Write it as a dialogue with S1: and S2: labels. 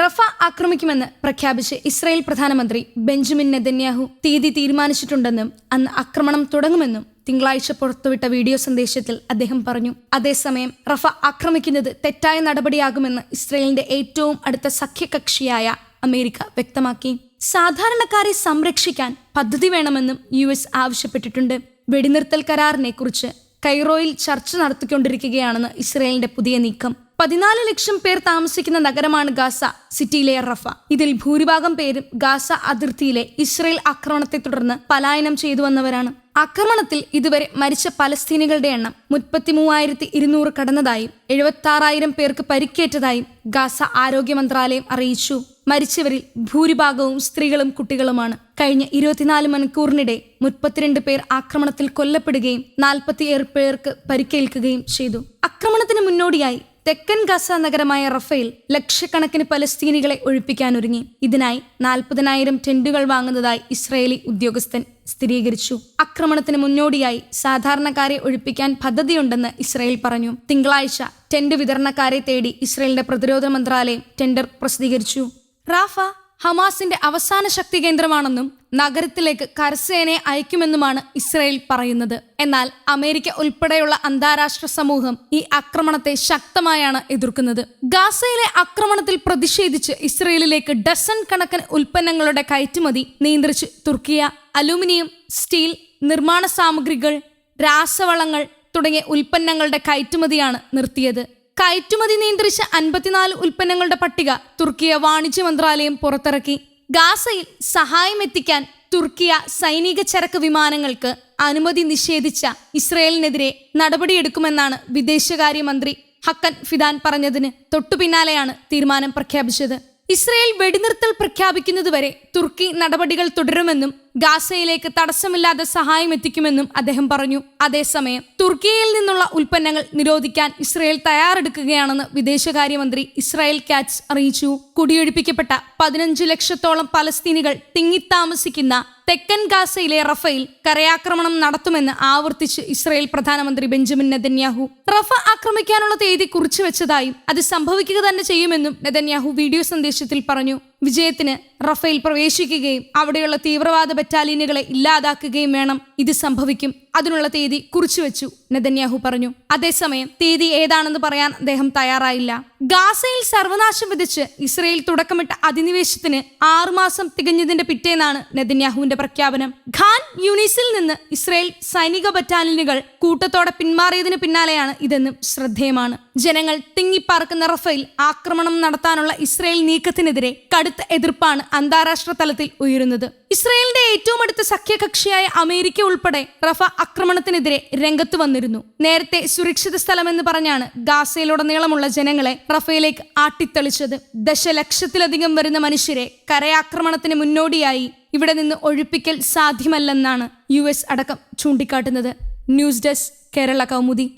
S1: റഫ ആക്രമിക്കുമെന്ന് പ്രഖ്യാപിച്ച് ഇസ്രായേൽ പ്രധാനമന്ത്രി Benjamin Netanyahu തീയതി തീരുമാനിച്ചിട്ടുണ്ടെന്നും അന്ന് ആക്രമണം തുടങ്ങുമെന്നും തിങ്കളാഴ്ച പുറത്തുവിട്ട വീഡിയോ സന്ദേശത്തിൽ അദ്ദേഹം പറഞ്ഞു. അതേസമയം റഫ ആക്രമിക്കുന്നത് തെറ്റായ നടപടിയാകുമെന്ന് ഇസ്രായേലിന്റെ ഏറ്റവും അടുത്ത സഖ്യകക്ഷിയായ അമേരിക്ക വ്യക്തമാക്കി. സാധാരണക്കാരെ സംരക്ഷിക്കാൻ പദ്ധതി വേണമെന്നും യു എസ് ആവശ്യപ്പെട്ടിട്ടുണ്ട്. വെടിനിർത്തൽ കരാറിനെ കുറിച്ച് കൈറോയിൽ ചർച്ച നടത്തിക്കൊണ്ടിരിക്കുകയാണെന്ന് ഇസ്രായേലിന്റെ പുതിയ നീക്കം. പതിനാല് ലക്ഷം പേർ താമസിക്കുന്ന നഗരമാണ് ഗാസ സിറ്റിയിലെ റഫ. ഇതിൽ ഭൂരിഭാഗം പേരും ഗാസ അതിർത്തിയിലെ ഇസ്രയേൽ ആക്രമണത്തെ തുടർന്ന് പലായനം ചെയ്തു വന്നവരാണ്. ആക്രമണത്തിൽ ഇതുവരെ മരിച്ച പലസ്തീനികളുടെ എണ്ണം മുപ്പത്തി മൂവായിരത്തി ഇരുന്നൂറ് കടന്നതായും എഴുപത്തി ആറായിരം പേർക്ക് പരിക്കേറ്റതായും ഗാസ ആരോഗ്യ മന്ത്രാലയം അറിയിച്ചു. മരിച്ചവരിൽ ഭൂരിഭാഗവും സ്ത്രീകളും കുട്ടികളുമാണ്. കഴിഞ്ഞ ഇരുപത്തിനാല് മണിക്കൂറിനിടെ മുപ്പത്തിരണ്ട് പേർ ആക്രമണത്തിൽ കൊല്ലപ്പെടുകയും നാൽപ്പത്തിയേഴ് പേർക്ക് പരിക്കേൽക്കുകയും ചെയ്തു. ആക്രമണത്തിന് മുന്നോടിയായി തെക്കൻ ഗസ നഗരമായ റഫേൽ ലക്ഷക്കണക്കിന് പലസ്തീനികളെ ഒഴിപ്പിക്കാനൊരുങ്ങി. ഇതിനായി നാൽപ്പതിനായിരം ടെന്റുകൾ വാങ്ങുന്നതായി ഇസ്രയേലി ഉദ്യോഗസ്ഥൻ സ്ഥിരീകരിച്ചു. ആക്രമണത്തിന് മുന്നോടിയായി സാധാരണക്കാരെ ഒഴിപ്പിക്കാൻ പദ്ധതിയുണ്ടെന്ന് ഇസ്രയേൽ പറഞ്ഞു. തിങ്കളാഴ്ച ടെന്റ് വിതരണക്കാരെ തേടി ഇസ്രയേലിന്റെ പ്രതിരോധ മന്ത്രാലയം ടെൻഡർ പ്രസിദ്ധീകരിച്ചു. റാഫ ഹമാസിന്റെ അവസാന ശക്തി കേന്ദ്രമാണെന്നും നഗരത്തിലേക്ക് കരസേനയെ അയക്കുമെന്നുമാണ് ഇസ്രയേൽ പറയുന്നത്. എന്നാൽ അമേരിക്ക ഉൾപ്പെടെയുള്ള അന്താരാഷ്ട്ര സമൂഹം ഈ ആക്രമണത്തെ ശക്തമായാണ് എതിർക്കുന്നത്. ഗാസയിലെ ആക്രമണത്തിൽ പ്രതിഷേധിച്ച് ഇസ്രയേലിലേക്ക് ഡസൺ കണക്കിന് ഉൽപ്പന്നങ്ങളുടെ കയറ്റുമതി നിയന്ത്രിച്ച് തുർക്കിയ. അലുമിനിയം സ്റ്റീൽ നിർമ്മാണ സാമഗ്രികൾ രാസവളങ്ങൾ തുടങ്ങിയ ഉൽപ്പന്നങ്ങളുടെ കയറ്റുമതിയാണ് നിർത്തിയത്. കയറ്റുമതി നിയന്ത്രിച്ച അൻപത്തിനാല് ഉൽപ്പന്നങ്ങളുടെ പട്ടിക തുർക്കിയ വാണിജ്യ മന്ത്രാലയം പുറത്തിറക്കി. ഗാസയിൽ സഹായം എത്തിക്കാൻ തുർക്കിയ സൈനിക ചരക്ക് വിമാനങ്ങൾക്ക് അനുമതി നിഷേധിച്ച ഇസ്രയേലിനെതിരെ നടപടിയെടുക്കുമെന്നാണ് വിദേശകാര്യമന്ത്രി ഹക്കൻ ഫിദാൻ പറഞ്ഞതിന് തൊട്ടുപിന്നാലെയാണ് തീരുമാനം പ്രഖ്യാപിച്ചത്. ഇസ്രയേൽ വെടിനിർത്തൽ പ്രഖ്യാപിക്കുന്നതുവരെ തുർക്കി നടപടികൾ തുടരുമെന്നും ഗാസയിലേക്ക് തടസ്സമില്ലാതെ സഹായം എത്തിക്കുമെന്നും അദ്ദേഹം പറഞ്ഞു. അതേസമയം തുർക്കിയിൽ നിന്നുള്ള ഉൽപ്പന്നങ്ങൾ നിരോധിക്കാൻ ഇസ്രയേൽ തയ്യാറെടുക്കുകയാണെന്ന് വിദേശകാര്യമന്ത്രി ഇസ്രായേൽ കാറ്റ്സ് അറിയിച്ചു. കുടിയൊഴിപ്പിക്കപ്പെട്ട പതിനഞ്ച് ലക്ഷത്തോളം പലസ്തീനികൾ തിങ്ങിത്താമസിക്കുന്ന തെക്കൻ ഗാസയിലെ റഫയിൽ കരയാക്രമണം നടത്തുമെന്ന് ആവർത്തിച്ച് ഇസ്രായേൽ പ്രധാനമന്ത്രി ബെഞ്ചമിൻ നെതന്യാഹു. റഫ ആക്രമിക്കാനുള്ള തീയതി കുറിച്ചു വെച്ചതായും അത് സംഭവിക്കുക തന്നെ ചെയ്യുമെന്നും നെതന്യാഹു വീഡിയോ സന്ദേശത്തിൽ പറഞ്ഞു. വിജയത്തിന് റഫേൽ പ്രവേശിക്കുകയും അവിടെയുള്ള തീവ്രവാദ ബറ്റാലിയനുകളെ ഇല്ലാതാക്കുകയും വേണം. ഇത് സംഭവിക്കും. അതിനുള്ള തീയതി കുറിച്ചുവെച്ചു നെതന്യാഹു പറഞ്ഞു. അതേസമയം തീയതി ഏതാണെന്ന് പറയാൻ അദ്ദേഹം തയ്യാറായില്ല. ഗാസയിൽ സർവനാശം വിധിച്ച് ഇസ്രയേൽ തുടക്കമിട്ട അധിനിവേശത്തിന് ആറുമാസം തികഞ്ഞതിന്റെ പിറ്റേന്നാണ് നെതന്യാഹുവിന്റെ പ്രഖ്യാപനം. ഖാൻ യൂണിസിൽ നിന്ന് ഇസ്രയേൽ സൈനിക ബറ്റാലിയനുകൾ കൂട്ടത്തോടെ പിന്മാറിയതിന് പിന്നാലെയാണ് ഇതെന്നും ശ്രദ്ധേയമാണ്. ജനങ്ങൾ തിങ്ങിപ്പാർക്കുന്ന റഫേൽ ആക്രമണം നടത്താനുള്ള ഇസ്രയേൽ നീക്കത്തിനെതിരെ കടുത്ത എതിർപ്പാണ് അന്താരാഷ്ട്ര തലത്തിൽ ഉയരുന്നത്. ഇസ്രയേലിന്റെ ഏറ്റവും അടുത്ത സഖ്യകക്ഷിയായ അമേരിക്ക ഉൾപ്പെടെ റഫ ആക്രമണത്തിനെതിരെ രംഗത്ത് വന്നിരുന്നു. നേരത്തെ സുരക്ഷിത സ്ഥലമെന്ന് പറഞ്ഞാണ് ഗാസയിലുടനീളമുള്ള ജനങ്ങളെ റഫയിലേക്ക് ആട്ടിത്തെളിച്ചത്. ദശലക്ഷത്തിലധികം വരുന്ന മനുഷ്യരെ കരയാക്രമണത്തിന് മുന്നോടിയായി ഇവിടെ നിന്ന് ഒഴിപ്പിക്കൽ സാധ്യമല്ലെന്നാണ് യു അടക്കം ചൂണ്ടിക്കാട്ടുന്നത്. News desk Kerala Kaumudi.